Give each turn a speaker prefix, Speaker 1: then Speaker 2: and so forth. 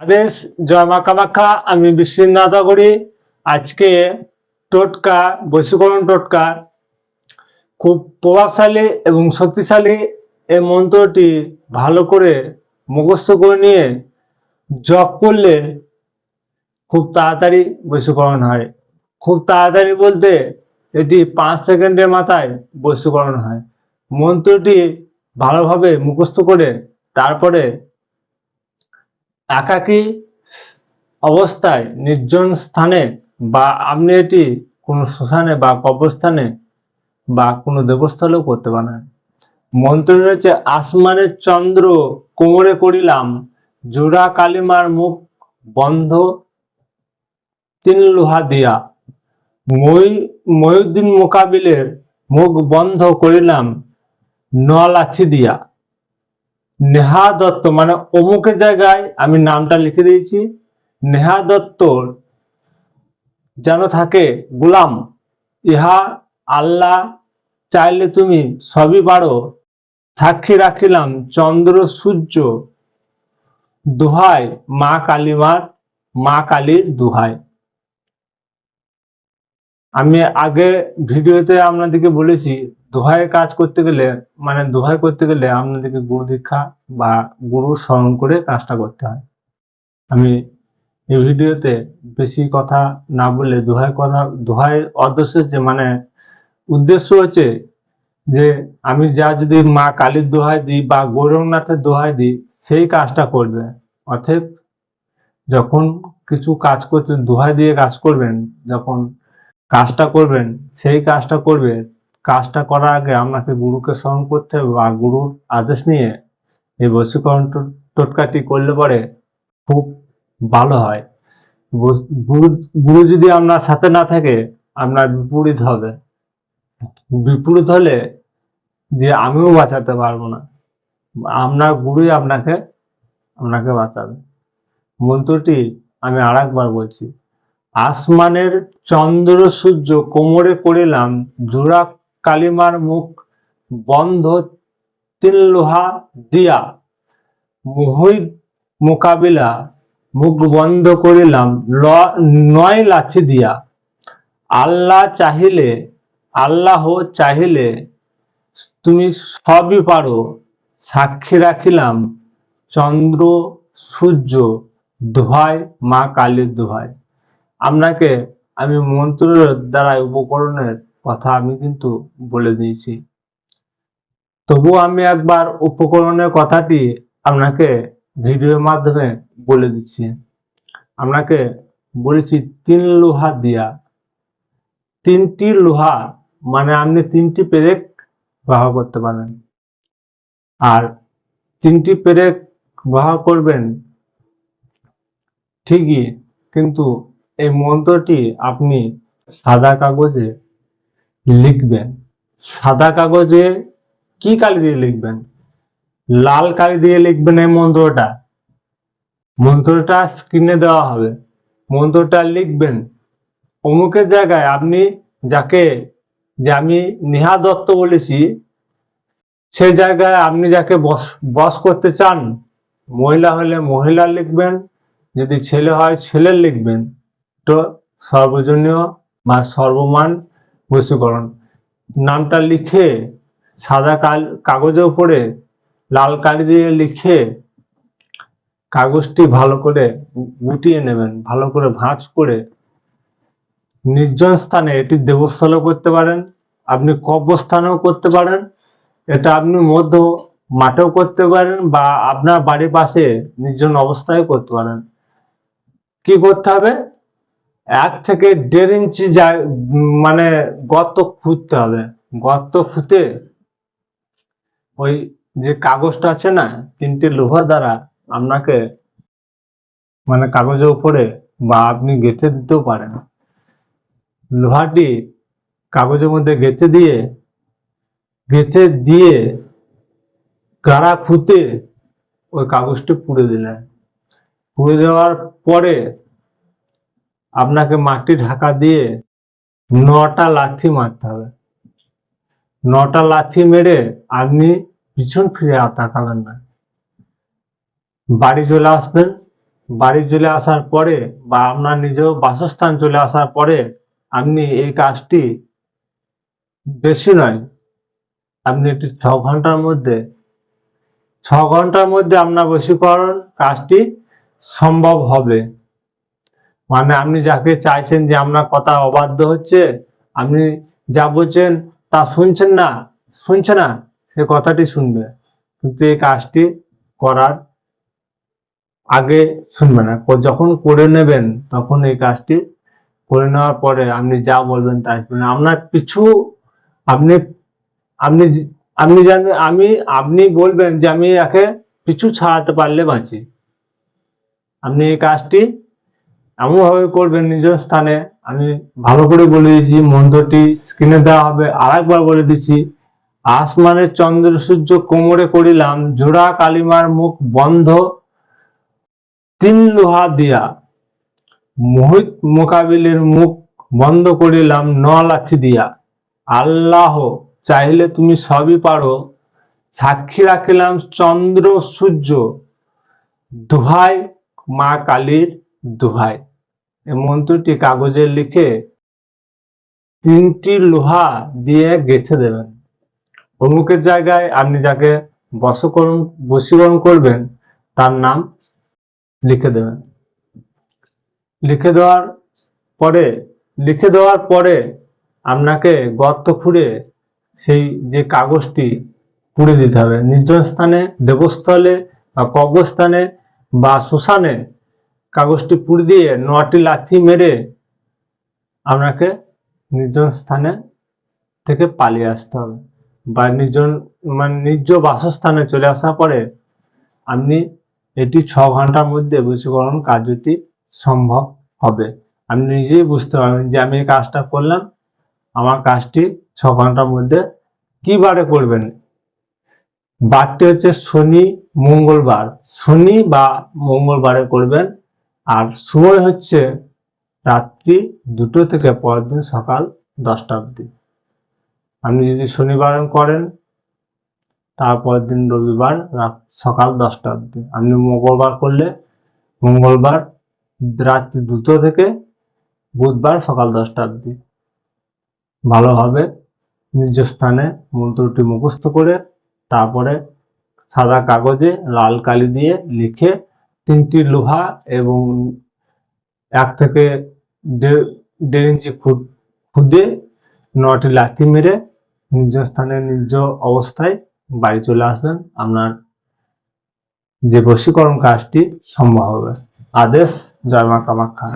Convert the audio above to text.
Speaker 1: আদেশ জয় মা আমি বিশ্বনাথ করি আজকে টোটকা, বৈশীকরণ টোটকা, খুব প্রভাবশালী এবং শক্তিশালী এই মন্ত্রটি ভালো করে মুখস্থ করে নিয়ে জপ করলে খুব তাড়াতাড়ি বৈশীকরণ হয়। খুব তাড়াতাড়ি বলতে এটি পাঁচ সেকেন্ডের মাথায় বৈশীকরণ হয়। মন্ত্রটি ভালোভাবে মুখস্থ করে তারপরে একাকী অবস্থায় নির্জন স্থানে বা আপনি এটি কোনো শ্মশানে বা কবরস্থানে বা কোনো দেবস্থলেও করতে পারেন মন্ত্র রয়েছে আসমানের চন্দ্র কোমরে করিলাম, জোড়া কালিমার মুখ বন্ধ, তিন লোহা দিয়া। ময়ুদ্দিন মোকাবিলের মুখ বন্ধ করিলাম ন দিয়া। নেহা দত্ত মানে অমুকের জায়গায় আমি নামটা লিখে দিয়েছি। নেহা দত্তর যেন থাকে গুলাম, ইহা আল্লাহ চাইলে তুমি সবই পারো। সাক্ষী রাখিলাম চন্দ্র সূর্য দোহাই মা কালিমার, মা কালীর দোহাই আমি আগে ভিডিওতে আপনাদেরকে বলেছি দোহাই কাজ করতে গেলে মানে দোহায় করতে গেলে আপনাদেরকে গুরু দীক্ষা বা গুরু স্মরণ করে কাজটা করতে হয়। আমি এই ভিডিওতে বেশি কথা না বলে দোহায় কথা দোহায় অদৃশ্য যে মানে উদ্দেশ্য হচ্ছে যে আমি যা যদি মা কালীর দোহায় দিই বা গৌরবনাথের দোহায় দিই, সেই কাজটা করবে। অতএব যখন কিছু কাজ করতে দোহাই দিয়ে কাজ করবেন, যখন কাজটা করবেন, সেই কাজটা করবে কাজটা করার আগে আপনাকে গুরুকে স্মরণ করতে হবে বা গুরুর আদেশ নিয়ে এই বশীকরণ টোটকাটি করলে পরে খুব ভালো হয়। গুরু গুরু যদি আপনার সাথে না থাকে, আপনার বিপরীত হবে। বিপরীত হলে যে আমিও বাঁচাতে পারব না। আপনার গুরুই আপনাকে আপনাকে বাঁচাবে। মন্ত্রটি আমি আর একবার বলছি। আসমানের চন্দ্র সূর্য কোমরে করিলাম জোড়া কালিমার মুখ বন্ধ, তিন লোহা দিয়া মোহিত মোকাবিলা মুখ বন্ধ করিলাম নয় লাঠি দিয়া। আল্লাহ চাহিলে আল্লাহ চাহিলে তুমি সবই পারো। সাক্ষী রাখিলাম, চন্দ্র, সূর্য, দোহাই, মা কালীর দোহাই। আপনাকে আমি মন্ত্রের দ্বারা উপকরণের কথা আমি কিন্তু বলে দিয়েছি। তবু আমি একবার উপকরণের কথাটি আপনাকে ভিডিওর মাধ্যমে বলে দিচ্ছি। আপনাকে বলেছি তিন লোহা দিয়া। তিনটি লোহা মানে আপনি তিনটি পেরেক ব্যবহার করতে পারেন। আর তিনটি পেরেক ব্যবহার করবেন ঠিকই, কিন্তু এই মন্ত্রটি আপনি সাদা কাগজে লিখবেন। সাদা কাগজে কি কালি দিয়ে লিখবেন? লাল কালি দিয়ে লিখবেন এই মন্ত্রটা। মন্ত্রটা স্ক্রিনে দেওয়া হবে। মন্ত্রটা লিখবেন। অমুকের জায়গায় আপনি যাকে, যে আমি নেহা দত্ত বলেছি, সে জায়গায় আপনি যাকে বস বস করতে চান, মহিলা হলে মহিলা লিখবেন, যদি ছেলে হয় ছেলে লিখবেন। তো সর্বজনীয় বা সর্বমান বশীকরণ নামটা লিখে সাদা কাল কাগজের উপরে লাল কালি দিয়ে লিখে কাগজটি ভালো করে গুটিয়ে নেবেন, ভালো করে ভাঁজ করে। নির্জন স্থানে এটি দেবস্থলেও করতে পারেন, আপনি কবরস্থানেও করতে পারেন, এটা আপনি মধ্য মাঠেও করতে পারেন বা আপনার বাড়ির পাশে নির্জন অবস্থায় করতে পারেন। কি করতে হবে? এক থেকে দেড় ইঞ্চি মানে গর্ত খুঁড়তে হবে। গর্ত খুঁতে ওই যে কাগজটা আছে না, তিনটে লোহা দ্বারা আপনাকে মানে কাগজের উপরে বা আপনি গেঁথে দিতেও পারেন। লোহাটি কাগজের মধ্যে গেঁথে দিয়ে গেঁথে দিয়ে গাড়া ফুতে ওই কাগজটি পুড়ে দিলেন। পুড়ে দেওয়ার পরে আপনাকে মাটি ঢাকা দিয়ে নটা লাথি মারতে হবে। নটা লাথি মেরে আপনি পিছন ফিরে তাকাবেন না। বাড়ি চলে আসবেন। বাড়ি চলে আসার পরে বা আপনার নিজ বাসস্থান চলে আসার পরে আপনি এই কাজটি বেশি নয়, আপনি একটি ছ ঘণ্টার মধ্যে, ছ ঘণ্টার মধ্যে আপনার বশীকরণ কাজটি সম্ভব হবে। মানে আপনি যাকে চাইছেন যে আপনার কথা অবাধ্য হচ্ছে, আপনি যা বলছেন তা শুনছেন না, শুনছে না, সে কথাটি শুনবে। কিন্তু এই কাজটি করার আগে শুনবে না। যখন করে নেবেন, তখন এই কাজটি করে নেওয়ার পরে আপনি যা বলবেন তাই শুনবেন। আপনার কিছু আপনি আপনি আপনি জানেন আমি, আপনি বলবেন যে আমি একে পিছু ছাড়াতে পারলে বাঁচি। আপনি এই কাজটি এমনভাবে করবেন নিজের স্থানে। আমি ভালো করে বলে দিয়েছি, মন্ত্রটি স্ক্রিনে দেওয়া হবে। আর একবার বলে দিচ্ছি আসমানের চন্দ্র, সূর্য কোমরে করিলাম, জোড়া কালিমার মুখ বন্ধ, তিন লোহা দিয়া মোহিত মোকাবিলের মুখ বন্ধ করিলাম, ন লাঠি দিয়া। আল্লাহ, চাইলে তুমি সবই পারো। সাক্ষী রাখিলাম চন্দ্র, সূর্য, দোহাই, মা কালীর দোহাই। মন্ত্রটি কাগজে লিখে তিনটি লোহা দিয়ে গেঁথে দেবেন। অমুকের জায়গায় আপনি যাকে বশকরণ, বশীকরণ করবেন, তার নাম লিখে দেবেন। লিখে দেওয়ার পরে, লিখে দেওয়ার পরে আপনাকে গর্ত খুঁড়ে সেই যে কাগজটি পুড়ে দিতে হবে। নির্জন স্থানে দেবস্থলে বা কবরস্থানে বা শ্মশানে কাগজটি পুড়ে দিয়ে নটি লাথি মেরে আপনাকে নির্জন স্থানে থেকে পালিয়ে আসতে হবে। বা নির্জন মানে নির্জ বাসস্থানে চলে আসার পরে আপনি এটি ছ ঘণ্টার মধ্যে বশীকরণ কার্যটি সম্ভব হবে। আপনি নিজেই বুঝতে পারবেন যে আমি এই কাজটা করলাম, আমার কাজটি ছ ঘণ্টার মধ্যে কি বারে করবেন। বারটি হচ্ছে শনি, মঙ্গলবার। শনি বা মঙ্গলবারে করবেন আর সময় হচ্ছে রাত্রি দুটো থেকে পরের দিন সকাল দশটা অবধি। আপনি যদি শনিবার করেন, তারপরের দিন রবিবার সকাল দশটা অবধি। আপনি মঙ্গলবার করলে মঙ্গলবার রাত্রি দুটো থেকে বুধবার সকাল দশটা অবধি। ভালোভাবে নিজ স্থানে মন্ত্রটি মুখস্থ করে, তারপরে সাদা কাগজে লাল কালি দিয়ে লিখে তিনটি লোহা এবং এক থেকে দেড় ইঞ্চি ফুট খুদে নটি লাথি মেরে নিজ স্থানে, নিজ অবস্থায় বাড়ি চলে আসবেন আপনার যে বশীকরণ কাজটি সম্ভব হবে। আদেশ জয়মা কামাখ্যা।